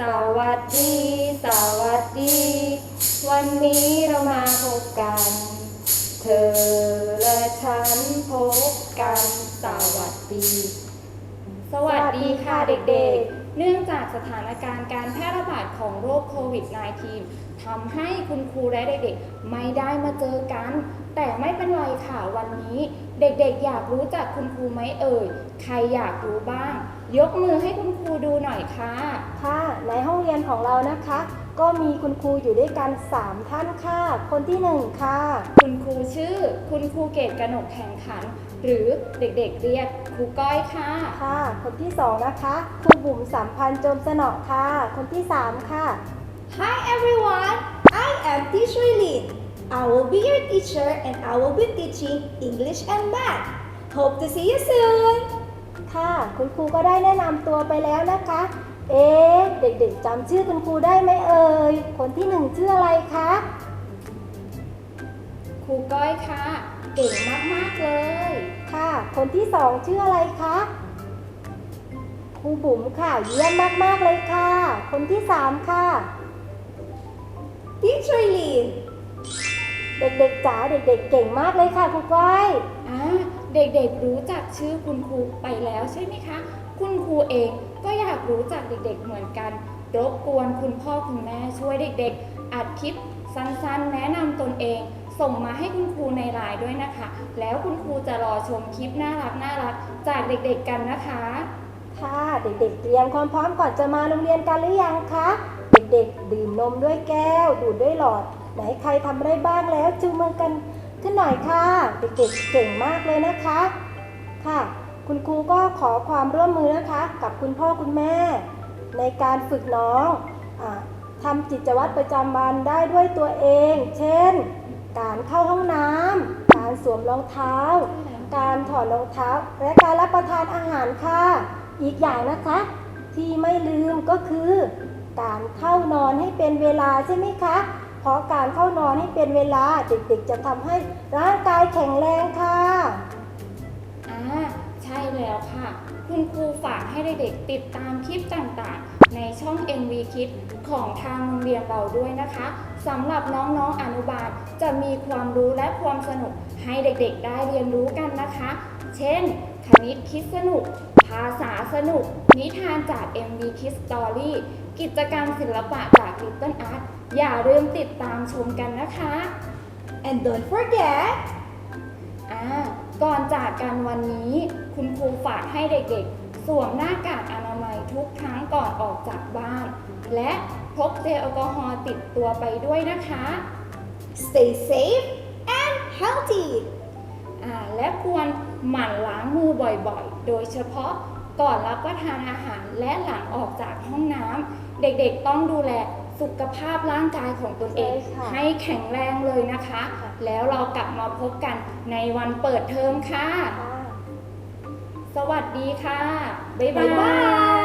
สวัสดี สวัสดี วันนี้เรามาพบกัน เธอและฉันพบกัน สวัสดี สวัสดีค่ะเด็กๆ เนื่องจากสถานการณ์การแพร่ระบาดของโรคโควิด -19 ทำให้คุณครูและเด็กๆ ไม่ได้มาเจอกัน แต่ไม่เป็นไรค่ะวันนี้ เด็กๆ อยากรู้จักคุณครูไหมเอ่ย ใครอยากรู้บ้าง ยกมือให้คุณครูดูหน่อยค่ะ ค่ะ ในห้องเรียนของเรานะคะ ก็มีคุณครูอยู่ด้วยกัน 3 ท่านค่ะ คนที่ 1 ค่ะ คุณครูชื่อ คุณครูเกตกนกแข่งขัน หรือเด็กๆเรียกครูก้อยค่ะ ค่ะ คนที่ 2 นะคะครูบุ๋มสัมพันธ์โจมสนอค่ะ คนที่ 3 ค่ะ Hi everyone, I am Teacher Lin. I will be your teacher and I will be teaching English and Math. Hope to see you soon. ค่ะ คุณครูก็ได้แนะนำตัวไปแล้วนะคะ เอ๊ะ เด็กๆจำชื่อคุณครูได้ไหมเอ่ย คนที่1ชื่ออะไรคะ ครูก้อยค่ะ เก่งมากๆเลย ค่ะ คนที่2ชื่ออะไรคะ ครูบุ๋มค่ะ เยี่ยมมากๆเลยค่ะ คนที่3ค่ะ Teacher Lin. เด็กๆจ๋าเด็กๆเก่งมากเลยค่ะครูก้อย อ่า เด็กๆรู้จักชื่อคุณครูไปแล้วใช่ไหมคะ คุณครูเองก็อยากรู้จักเด็กๆเหมือนกัน รบกวนคุณพ่อคุณแม่ช่วยเด็กๆ อัดคลิปสั้นๆ แนะนำตนเอง ส่งมาให้คุณครูในไลน์ด้วยนะคะ แล้วคุณครูจะรอชมคลิปน่ารักน่ารักจากเด็กๆกันนะคะ ค่ะเด็กๆเตรียมความพร้อมก่อนจะมาโรงเรียนกันหรือยังคะ เด็กๆ ดื่มนมด้วยแก้ว ดูดด้วยหลอด ไหนใครทำได้บ้างแล้วจูงมือกัน ขึ้นหน่อยค่ะเด็กๆเก่งมากเลยนะคะค่ะ คุณครูก็ขอความร่วมมือนะคะ กับคุณพ่อคุณแม่ ในการฝึกน้องอทำกิจวัตรประจำวันได้ด้วยตัวเอง เช่น การเข้าห้องน้ำการสวมรองเท้า การถอดรองเท้า และการรับประทานอาหารค่ะ อีกอย่างนะคะ ที่ไม่ลืมก็คือ การเข้านอนให้เป็นเวลาใช่ไหมคะ เพราะการเข้านอนให้เป็นเวลาเด็กๆจะทำให้ร่างกายแข็งแรงค่ะ คุณครูฝากให้เด็กๆติดตามคลิปต่างๆ ในช่อง NV Kids ของทางโรงเรียนเราด้วยนะคะสำหรับน้องๆอนุบาลจะมีความรู้และความสนุกให้เด็กๆได้เรียนรู้กันนะคะ เช่น คณิตคิดสนุก ภาษาสนุก นิทานจาก MV Kids Story กิจกรรมศิลปะจาก Little Art อย่าลืมติดตามชมกันนะคะ And don't forget, ก่อนจากกันวันนี้ คุณครูฝากให้เด็กๆ สวมหน้ากากอนามัยทุกครั้งก่อนออกจากบ้าน และพกเจลแอลกอฮอล์ติดตัวไปด้วยนะคะ stay safe and healthy. อ่าและควรหมั่นล้างมือบ่อยๆ โดยเฉพาะก่อนรับประทานอาหารและหลังออกจากห้องน้ำเด็กๆต้องดูแล สุขภาพร่างกายของตนเองใช่ค่ะให้แข็งแรงเลยนะคะ ค่ะ แล้วเรากลับมาพบกันในวันเปิดเทอมค่ะค่ะสวัสดีค่ะ บ๊ายบา Bye ย bye.